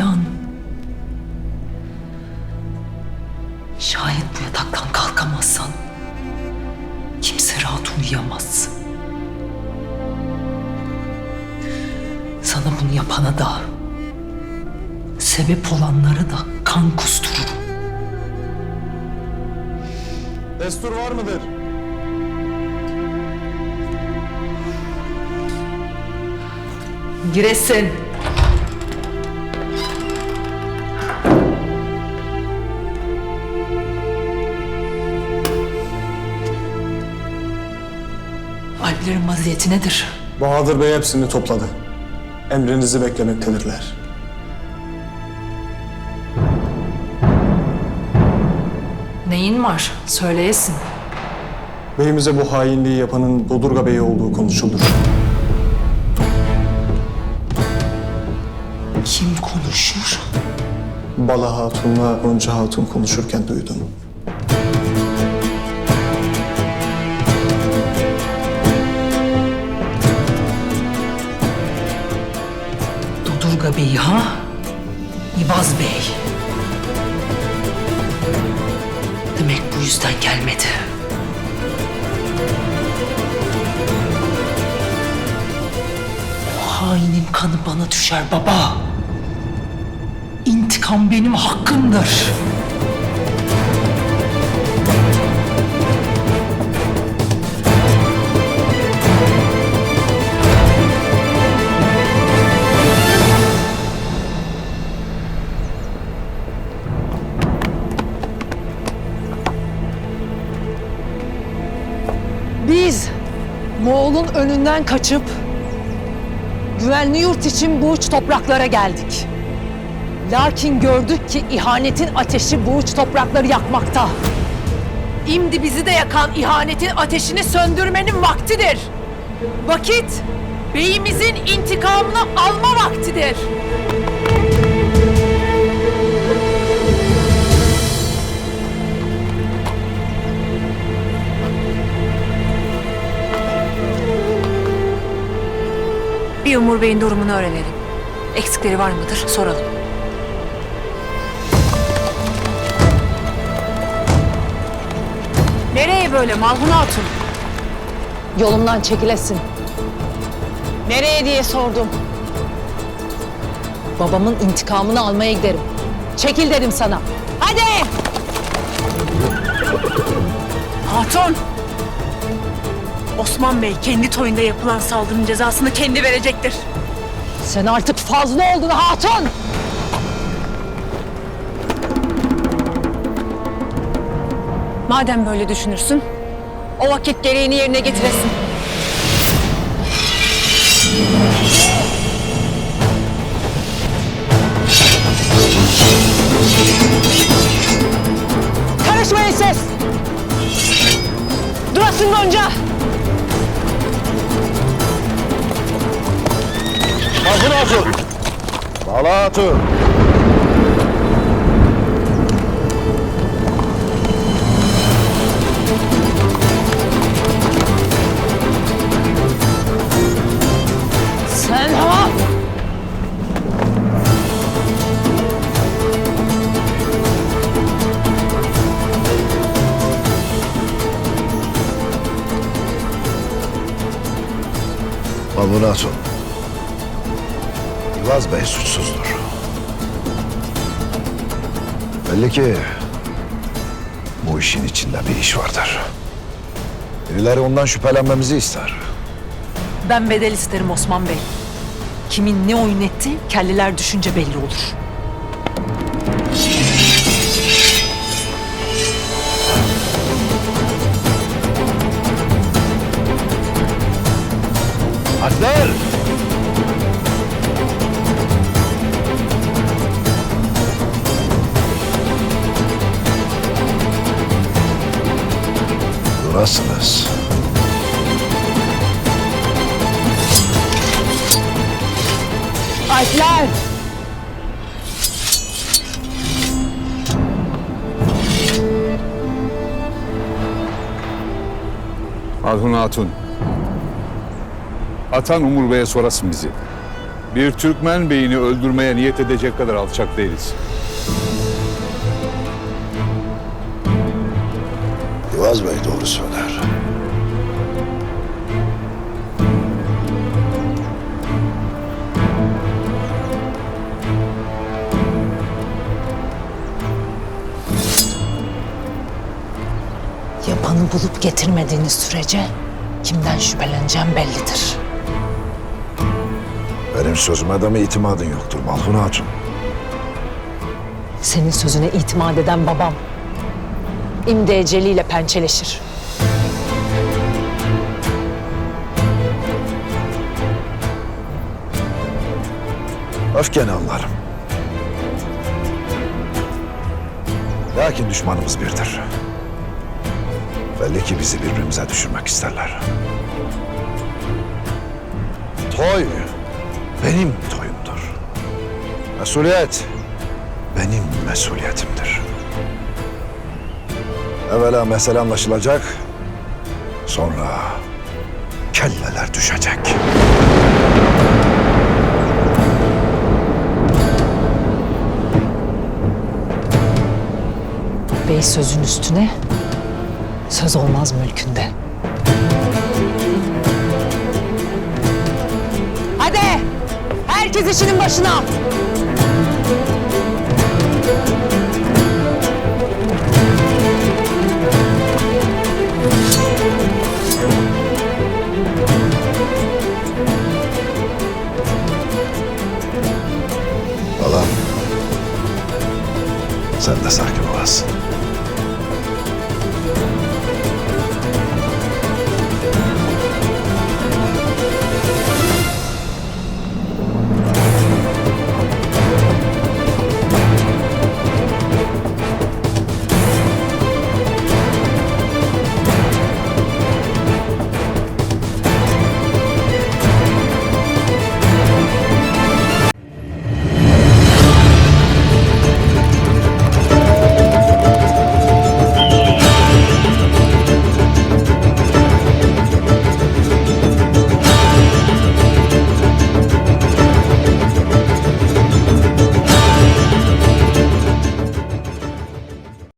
uyan. Şayet bu yataktan kalkamazsan kimse rahat uyuyamaz. Sana bunu yapana da sebep olanlara da kan kustururum. Destur var mıdır? Giresin. Alplerin vaziyeti nedir? Bahadır Bey hepsini topladı. Emrinizi beklemektedirler. Neyin var? Söyleyesin. Beyimize bu hainliği yapanın Dodurga Bey olduğu konuşulur. Kim konuşur? Bala Hatun'la Gonca Hatun konuşurken duydum. Dudurga Bey ha? İbaz Bey. Demek bu yüzden gelmedi. O hainin kanı bana düşer baba. İntikam benim hakkımdır. Önünden kaçıp güvenli yurt için bu uç topraklara geldik. Lakin gördük ki ihanetin ateşi bu uç toprakları yakmakta. Şimdi bizi de yakan ihanetin ateşini söndürmenin vaktidir. Vakit beyimizin intikamını alma vaktidir. Bir Umur Bey'in durumunu öğrenelim. Eksikleri var mıdır soralım. Nereye böyle Malhun Hatun? Yolumdan çekilesin. Nereye diye sordum. Babamın intikamını almaya giderim. Çekil dedim sana. Hadi! Hatun! Osman Bey kendi toyunda yapılan saldırının cezasını kendi verecektir. Sen artık fazla oldun hatun! Madem böyle düşünürsün, o vakit gereğini yerine getiresin. Hazır Hatun. Bala Hatun. Sen ha! Balmur Hatun. Yılmaz Bey suçsuzdur. Belli ki bu işin içinde bir iş vardır. Birileri ondan şüphelenmemizi ister. Ben bedel isterim Osman Bey. Kimin ne oyun etti, kelleler düşünce belli olur. Harpler! Durasınız. Alpler! Arhun Hatun. Atan Umur Bey'e sorasın bizi. Bir Türkmen beyini öldürmeye niyet edecek kadar alçak değiliz. Yılmaz Bey doğru söyler. Yapanı bulup getirmediğiniz sürece kimden şüpheleneceğim bellidir. Benim sözüme de mi itimadın yoktur Malhun Hatun? Senin sözüne itimat eden babam. İmde eceliyle pençeleşir. Öfkeni anlarım. Lakin düşmanımız birdir. Belli ki bizi birbirimize düşürmek isterler. Toy benim toyumdur. Mesuliyet benim mesuliyetimdir. Evvela mesele anlaşılacak, sonra kelleler düşecek. Bey sözün üstüne söz olmaz mülkünde. Hadi! Herkes işinin başına!